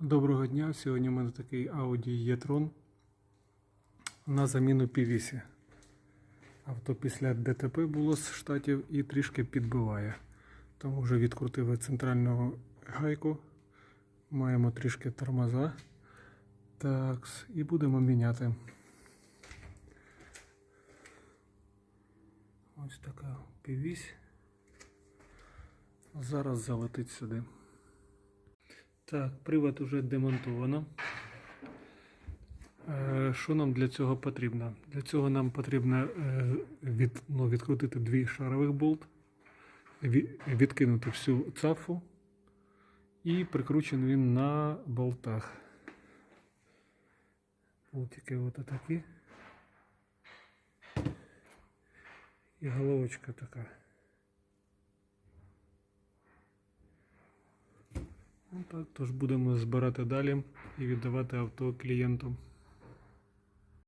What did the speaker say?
Доброго дня. Сьогодні у мене такий Audi e-tron на заміну півісі. Авто після ДТП було з штатів і трішки підбиває. Тому вже відкрутили центральну гайку. Маємо трішки тормоза. Так, і будемо міняти. Ось така півісь. Зараз залетить сюди. Так, привод уже демонтовано. Е, Що нам для цього потрібно? Для цього нам потрібно е, від, ну, відкрутити дві шарових болт, відкинути всю цафу і прикручений він на болтах. Болтики от такі. І головочка така. Так, тож будемо збирати далі і віддавати авто клієнту.